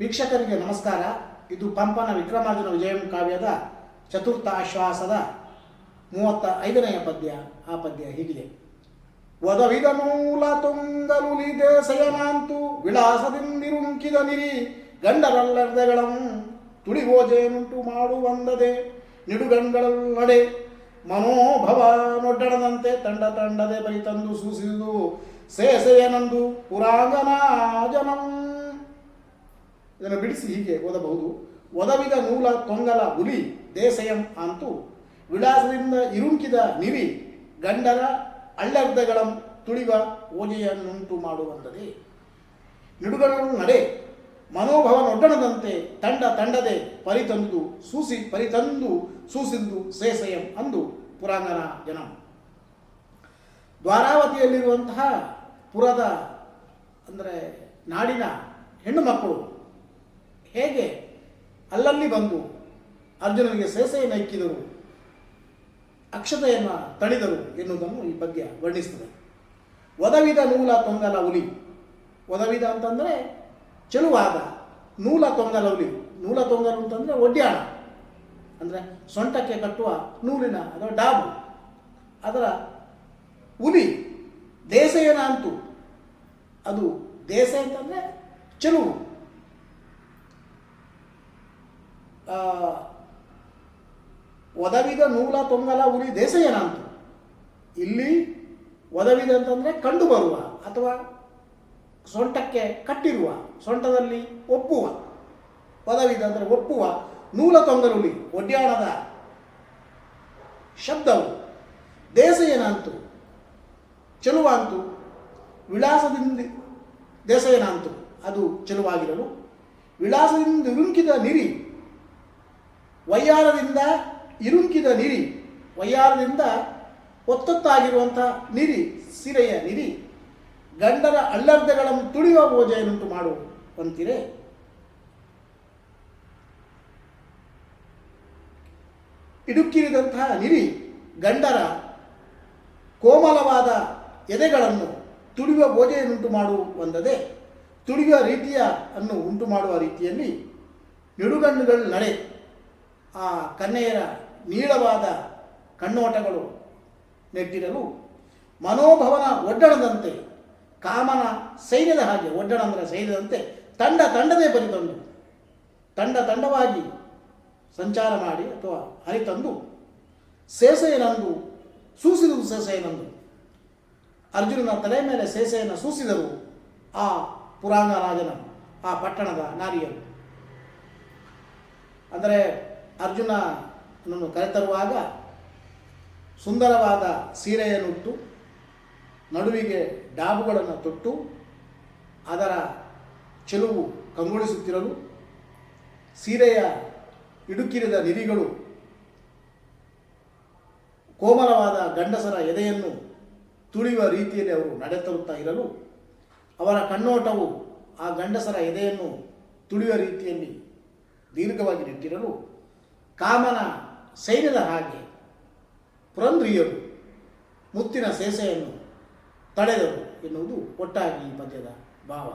ವೀಕ್ಷಕರಿಗೆ ನಮಸ್ಕಾರ. ಇದು ಪಂಪನ ವಿಕ್ರಮಾರ್ಜುನ ವಿಜಯಂ ಕಾವ್ಯದ ಚತುರ್ಥ ಆಶ್ವಾಸದ ಮೂವತ್ತ ಐದನೆಯ ಪದ್ಯ. ಆ ಪದ್ಯ ಹೀಗಿದೆ. ಒದವಿದ ಮೂಲ ತುಂಗಲುಲಿದೆ ಸಯನಾಂತು ವಿಳಾಸದಿಂದಿರುಂಕಿದ ನಿರಿ ಗಂಡರಲ್ಲರ್ದೆಗಳಂ ತುಳಿಗೋಜೇನುಂಟು ಮಾಡುವಂದದೆ ನಿಡುಗಣ್ಗಳನ್ನಡೆ ಮನೋಭವ ನೊಡ್ಡಣದಂತೆ ತಂಡ ತಂಡದೆ ಬರಿತಂದು ಸೂಸಿದು ಸೇಸೆಯನಂದು ಪುರಾಂಗನಾ ಜನಂ ಇದನ್ನು ಬಿಡಿಸಿ ಹೀಗೆ ಓದಬಹುದು. ಒದವಿದ ಮೂಲ ತೊಂಗಲ ಹುಲಿ, ದೇಸಯಂ ಅಂತೂ, ವಿಳಾಸದಿಂದ ಇರುಂಕಿದ ನಿವಿ, ಗಂಡರ ಅಳ್ಳರ್ಧಗಳ ತುಳಿವ ಓಜೆಯನ್ನುಂಟು ಮಾಡುವಂಥದೇ ನಿಡುಗಳನ್ನು ನಡೆ ಮನೋಭವನೊಡ್ಡಣದಂತೆ ತಂಡ ತಂಡದೆ ಪರಿತಂದು ಸೂಸಿ, ಪರಿತಂದು ಸೂಸಿಂದು ಸೇಸಯಂ ಅಂದು ಪುರಾಂಗನ ಜನ. ದ್ವಾರಾವತಿಯಲ್ಲಿರುವಂತಹ ಪುರದ, ಅಂದರೆ ನಾಡಿನ ಹೆಣ್ಣು ಮಕ್ಕಳು ಹೇಗೆ? ಅಲ್ಲಲ್ಲಿ ಬಂದು ಅರ್ಜುನನಿಗೆ ಸೇಸೆಯನ್ನು ಇಕ್ಕಿದರು ಅಕ್ಷತೆಯನ್ನು ತಣಿದರು ಎನ್ನುವುದನ್ನು ಈ ಬಗ್ಗೆ ವರ್ಣಿಸ್ತದೆ. ಒದವಿದ ನೂಲ ತೊಂಗಲ ಹುಲಿ. ಒದವಿದ ಅಂತಂದರೆ ಚೆಲುವಾದ ನೂಲ ತೊಂಗಲ ಹುಲಿ. ನೂಲ ತೊಂಗಲು ಅಂತಂದರೆ ಒಡ್ಯಾಣ ಅಂದರೆ ಸೊಂಟಕ್ಕೆ ಕಟ್ಟುವ ನೂಲಿನ ಅಥವಾ ಡಾಬು. ಅದರ ಹುಲಿ ದೇಸೆಯನ ಅಂತೂ. ಅದು ದೇಸೆ ಅಂತಂದರೆ ಚೆಲುವು ಆ, ಒದವಿದ ನೂಲ ತೊಂಗಲ ಉರಿ ದೇಸೆಯನ ಅಂತು ಇಲ್ಲಿ ಒದವಿದ ಅಂತಂದರೆ ಕಂಡು ಬರುವ ಅಥವಾ ಸೊಂಟಕ್ಕೆ ಕಟ್ಟಿರುವ, ಸೊಂಟದಲ್ಲಿ ಒಪ್ಪುವ. ಒದವಿದ ಅಂದರೆ ಒಪ್ಪುವ, ನೂಲ ತೊಂಗಲುಲಿ ಒಡ್ಯಾಣದ ಶಬ್ದವು. ದೇಸ ಅಂತು ಚೆಲುವ ಅಂತು ವಿಳಾಸದಿಂದ ದೇಸ ಅಂತು ಅದು ಚೆಲುವಾಗಿರಲು. ವಿಳಾಸದಿಂದ ಇರುಂಕಿದ ನಿರಿ. ವಯ್ಯಾರದಿಂದ ಇರುಂಕಿದ ನಿರಿ, ವಯ್ಯಾರದಿಂದ ಒತ್ತೊತ್ತಾಗಿರುವಂಥ ನಿರಿ, ಸಿರೆಯ ನಿರಿ, ಗಂಡರ ಅಲ್ಲರ್ಧಗಳನ್ನು ತುಳಿಯುವ ಮಾಡು ಮಾಡುವಂತಿರೆ ಇಡುಕ್ಕಿರಿದಂತಹ ನಿರಿ ಗಂಡರ ಕೋಮಲವಾದ ಎದೆಗಳನ್ನು ತುಳಿಯುವ ಬೋಜೆಯನ್ನುಂಟು ಮಾಡುವಂದದೆ ತುಳಿಯುವ ರೀತಿಯ ಅನ್ನು ಉಂಟು ಮಾಡುವ ರೀತಿಯಲ್ಲಿ ನಿಡುಗಣ್ಣುಗಳು ನಡೆ. ಆ ಕನ್ನೆಯರ ನೀಳವಾದ ಕಣ್ಣೋಟಗಳು ನೆಟ್ಟಿರಲು ಮನೋಭವನ ಒಡ್ಡಣದಂತೆ, ಕಾಮನ ಸೈನ್ಯದ ಹಾಗೆ, ಒಡ್ಡಣ ಅಂದರೆ ಸೈನ್ಯದಂತೆ, ತಂಡ ತಂಡದೇ ಬರಿತಂದು ತಂಡ ತಂಡವಾಗಿ ಸಂಚಾರ ಮಾಡಿ ಅಥವಾ ಹರಿತಂದು ಸೇಸೆಯನಂದು ಸೂಸಿದುದು ಸೇಸೆಯನಂದು. ಅರ್ಜುನನ ತಲೆ ಮೇಲೆ ಸೇಸೆಯನ್ನು ಸೂಸಿದರು ಆ ಪುರಾಣ ರಾಜನ, ಆ ಪಟ್ಟಣದ ನಾರಿಯರು. ಅಂದರೆ ಅರ್ಜುನನನ್ನು ಕರೆತರುವಾಗ ಸುಂದರವಾದ ಸೀರೆಯನ್ನುಟ್ಟು ನಡುವಿಗೆ ಡಾಬುಗಳನ್ನು ತೊಟ್ಟು ಅದರ ಚೆಲುವು ಕಂಗೊಳಿಸುತ್ತಿರಲು ಸೀರೆಯ ಇಡುಕಿರಿದ ನಿರಿಗಳು ಕೋಮಲವಾದ ಗಂಡಸರ ಎದೆಯನ್ನು ತುಳಿಯುವ ರೀತಿಯಲ್ಲಿ ಅವರು ನಡೆತರುತ್ತಾ ಇರಲು ಅವರ ಕಣ್ಣೋಟವು ಆ ಗಂಡಸರ ಎದೆಯನ್ನು ತುಳಿಯುವ ರೀತಿಯಲ್ಲಿ ದೀರ್ಘವಾಗಿ ನಿಂತಿರಲು ಕಾಮನ ಸೈನ್ಯದ ಹಾಗೆ ಪುರಂದ್ರಿಯರು ಮುತ್ತಿನ ಸೇಸೆಯನ್ನು ತಡೆದರು ಎನ್ನುವುದು ಒಟ್ಟಾಗಿ ಈ ಪದ್ಯದ ಭಾವ.